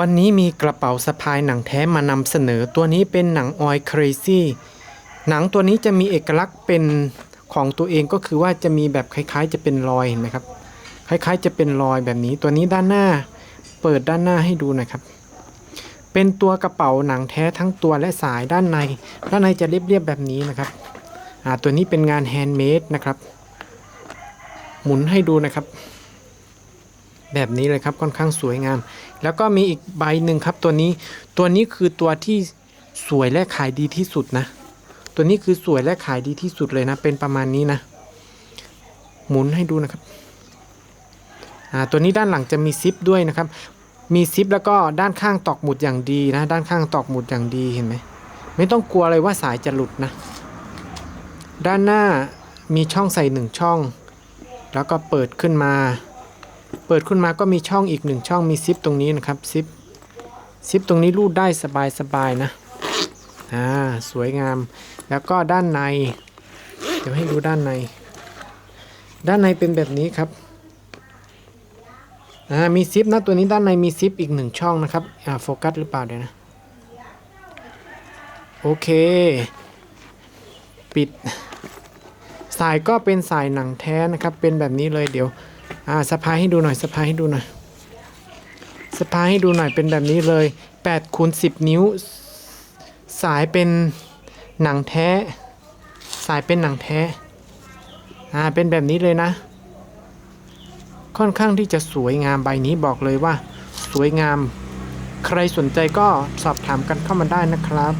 วันนี้มีกระเป๋าสะพายหนังแท้มานำเสนอตัวนี้เป็นหนังออยครีซี่หนังตัวนี้จะมีเอกลักษณ์เป็นของตัวเองก็คือว่าจะมีแบบคล้าย ๆ จะเป็นรอยเห็นไหมครับ คล้ายๆ จะเป็นรอยแบบนี้ตัวนี้ด้านหน้า เปิดด้านหน้าให้ดูหน่อยครับ เป็นตัวกระเป๋าหนังแท้ทั้งตัวและสายด้านใน ด้านในจะเรียบๆแบบนี้นะครับตัวนี้เป็นงานแฮนด์เมดนะครับ หมุนให้ดูนะครับ แบบนี้เลยครับค่อนข้างสวยงาม แล้วก็มีอีกใบหนึ่งครับตัวนี้ตัวนี้คือตัวที่สวยและขายดีที่สุดนะ ตัวนี้คือสวยและขายดีที่สุดเลยนะ เป็นประมาณนี้นะ หมุนให้ดูนะครับอ่าตัวนี้ด้านหลังจะมีซิปด้วยนะครับ มีซิปแล้วก็ด้านข้างตอกหมุดอย่างดีนะ ด้านข้างตอกหมุดอย่างดีเห็นไหมไม่ต้องกลัวเลยว่าสายจะหลุดนะ ด้านหน้ามีช่องใส่หนึ่งช่อง แล้วก็เปิดขึ้นมา เปิดขึ้นมาก็มีช่องอีกหนึ่งช่องมีซิปตรงนี้นะครับซิปซิปตรงนี้รูดได้สบายสบายนะอ่าสวยงาม แล้วก็ด้านใน เดี๋ยวให้ดูด้านใน ด้านในเป็นแบบนี้ครับอ่ามีซิปนะตัวนี้ด้านในมีซิปอีกหนึ่งช่องนะครับอ่าโฟกัสหรือเปล่าเดี๋ยวนะโอเค ปิด สายก็เป็นสายหนังแท้นะครับ เป็นแบบนี้เลยเดี๋ยวอ่าสะพายให้ดูหน่อยสะพายให้ดูหน่อยสะพายให้ดูหน่อยเป็นแบบนี้เลย8คูณ10 นิ้ว สายเป็นหนังแท้ สายเป็นหนังแท้อ่าเป็นแบบนี้เลยนะ ค่อนข้างที่จะสวยงามใบนี้บอกเลยว่า สวยงาม ใครสนใจก็สอบถามกันเข้ามาได้นะครับ